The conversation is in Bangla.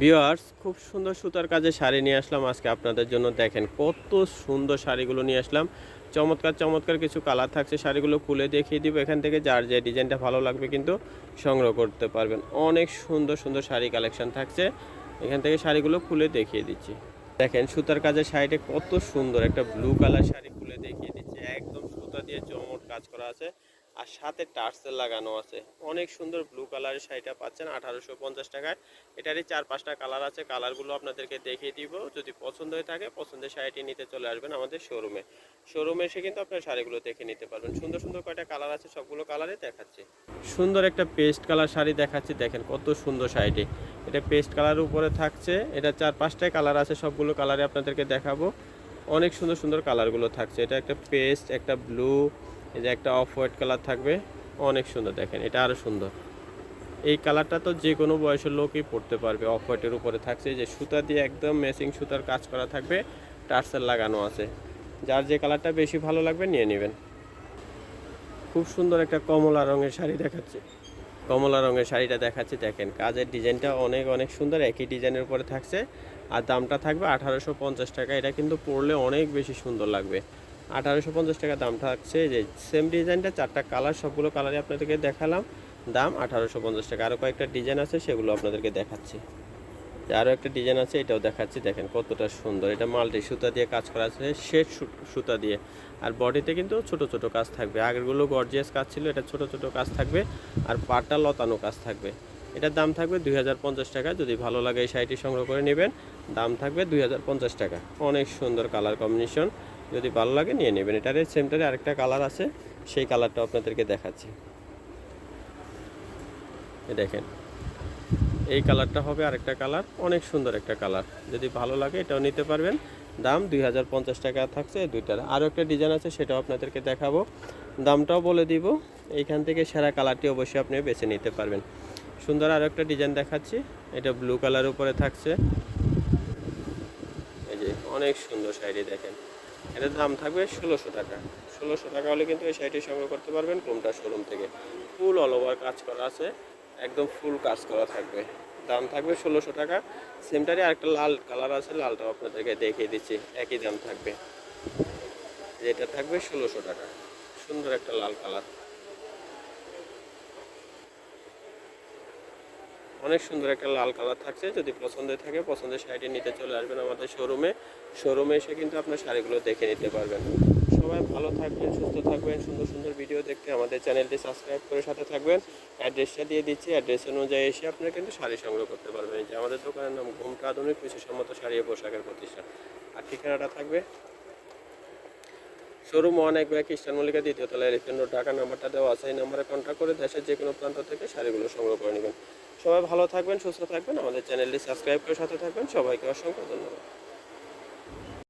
ভিওয়ার্স খুব সুন্দর সুতার কাজে শাড়ি নিয়ে আসলাম আজকে আপনাদের জন্য। দেখেন কত সুন্দর শাড়িগুলো নিয়ে আসলাম। চমৎকার চমৎকার কিছু কালার থাকছে। শাড়িগুলো খুলে দেখিয়ে দিব এখান থেকে, যার যে ডিজাইনটা ভালো লাগবে কিন্তু সংগ্রহ করতে পারবেন। অনেক সুন্দর সুন্দর শাড়ি কালেকশন থাকছে। এখান থেকে শাড়িগুলো খুলে দেখিয়ে দিচ্ছি। দেখেন সুতার কাজের শাড়িটা কত সুন্দর। একটা ব্লু কালার শাড়ি খুলে দেখিয়ে দিচ্ছি। একদম সুতা দিয়ে চমৎ কাজ করা আছে। আর সাথে টার্সেল লাগানো আছে। অনেক সুন্দর ব্লু কালারের শাড়িটা পাচ্ছেন, আঠারোশো পঞ্চাশ টাকায় এটারই চার পাঁচটা কালার আছে কালারগুলো আপনাদেরকে দেখিয়ে দিব। যদি পছন্দ হয়ে থাকে, পছন্দের শাড়িটি নিতে চলে আসবেন আমাদের শোরুমে শোরুমে এসে কিন্তু আপনার শাড়িগুলো দেখে নিতে পারবেন। সুন্দর সুন্দর কয়টা কালার আছে, সবগুলো কালারই দেখাচ্ছি। সুন্দর একটা পেস্ট কালার শাড়ি দেখাচ্ছি, দেখেন কত সুন্দর শাড়িটি। এটা পেস্ট কালারের উপরে থাকছে, এটা চার পাঁচটায় কালার আছে, সবগুলো কালারে আপনাদেরকে দেখাবো। অনেক সুন্দর সুন্দর কালারগুলো থাকছে। এটা একটা পেস্ট একটা ব্লু এই যে একটা অফ হোয়াইট কালার থাকবে, অনেক সুন্দর দেখেন, এটা আরও সুন্দর। এই কালারটা তো যে কোনো বয়সের লোকই পরতে পারবে, অফ হোয়াইটের উপরে থাকছে যে সুতা দিয়ে একদম ম্যাচিং সুতার কাজ করা থাকবে, টার্সেল লাগানো আছে। যার যে কালারটা বেশি ভালো লাগবে, নিয়ে নেবেন। খুব সুন্দর একটা কমলা রঙের শাড়ি দেখাচ্ছে, কমলা রঙের শাড়িটা দেখাচ্ছি, দেখেন, কাজের ডিজাইনটা অনেক অনেক সুন্দর, একই ডিজাইনের উপরে থাকছে, আর দামটা থাকবে আঠারোশো পঞ্চাশ টাকা, এটা কিন্তু পরলে অনেক বেশি সুন্দর লাগবে। আঠারোশো পঞ্চাশ টাকা দাম থাকছে। যে সেম ডিজাইনটা চারটা কালার সবগুলো কালারই আপনাদেরকে দেখালাম। দাম আঠারোশো পঞ্চাশ টাকা। আরও কয়েকটা ডিজাইন আছে, সেগুলো আপনাদেরকে দেখাচ্ছি। আরও একটা ডিজাইন আছে, এটাও দেখাচ্ছি। দেখেন কতটা সুন্দর। এটা মাল্টি সুতা দিয়ে কাজ করা আছে, শেড সুতা দিয়ে। আর বডিতে কিন্তু ছোট ছোট কাজ থাকবে। আগেরগুলো গর্জিয়াস কাজ ছিল, এটা ছোট ছোট কাজ থাকবে। আর পাটটা লতানো কাজ থাকবে। এটার দাম থাকবে দুই হাজার পঞ্চাশ টাকা। যদি ভালো লাগে এই শাড়িটি সংগ্রহ করে নেবেন, দাম থাকবে দুই হাজার পঞ্চাশ টাকা। অনেক সুন্দর কালার কম্বিনেশন যদি ভালো লাগে, নিয়ে নেবেন। এটার সেমটারে আরেকটা কালার আছে, সেই কালারটা আপনাদেরকে দেখাচ্ছি। দেখেন, এই কালারটা হবে আরেকটা কালার অনেক সুন্দর একটা কালার যদি ভালো লাগে, এটাও নিতে পারবেন। দাম দুই টাকা থাকছে দুইটার। আরও একটা ডিজাইন আছে, সেটাও আপনাদেরকে দেখাবো। দামটাও বলে দিব, এইখান থেকে সেরা কালারটি অবশ্যই আপনি বেছে নিতে পারবেন। সুন্দর আরও একটা ডিজাইন দেখাচ্ছি, এটা ব্লু কালার উপরে থাকছে। এই যে, অনেক সুন্দর শাড়ি দেখেন। এটার দাম থাকবে ষোলোশো টাকা। ষোলোশো টাকা হলে কিন্তু এই শাড়িটি সংগ্রহ করতে পারবেন কোনটা শোরুম থেকে। ফুল অল ওভার কাজ করা আছে, একদম ফুল কাজ করা থাকবে। দাম থাকবে ষোলোশো টাকা। সেমটারই আরেকটা লাল কালার আছে, লালটাও আপনাদেরকে দেখিয়ে দিচ্ছি, একই দাম থাকবে। এটা থাকবে ষোলোশো টাকা। সুন্দর একটা লাল কালার অনেক সুন্দর একটা লাল কালার থাকছে। যদি পছন্দের থাকে, পছন্দের শাড়িটি নিতে চলে আসবেন আমাদের শোরুমে। শোরুমে এসে কিন্তু আপনার শাড়িগুলো দেখে নিতে পারবেন। সবাই ভালো থাকবেন, সুস্থ থাকবেন, সুন্দর সুন্দর ভিডিও দেখতে আমাদের চ্যানেলটি সাবস্ক্রাইব করে সাথে থাকবেন। অ্যাড্রেসটা দিয়ে দিচ্ছি। অ্যাড্রেস অনুযায়ী এসে আপনারা কিন্তু শাড়ি সংগ্রহ করতে পারবেন। যে আমাদের দোকানের নাম ঘুমটা আধুনিক কৃষিসম্মত শাড়ি পোশাকের প্রতিষ্ঠান। আর ঠিকানাটা থাকবে শোরুম অনেক ব্যাগ খ্রিস্টান মল্লিকা দ্বিতীয় তলা এলিফেন্ট ঢাকা। নাম্বারটা দেওয়া আছে। এই নাম্বারে কন্ট্যাক্ট করে দেশের যে কোনো প্রান্ত থেকে শাড়িগুলো সংগ্রহ করে নেবেন। সবাই ভালো থাকবেন সুস্থ থাকবেন। আমাদের চ্যানেলটি সাবস্ক্রাইব করে সাথে থাকবেন। সবাইকে অসংখ্য ধন্যবাদ।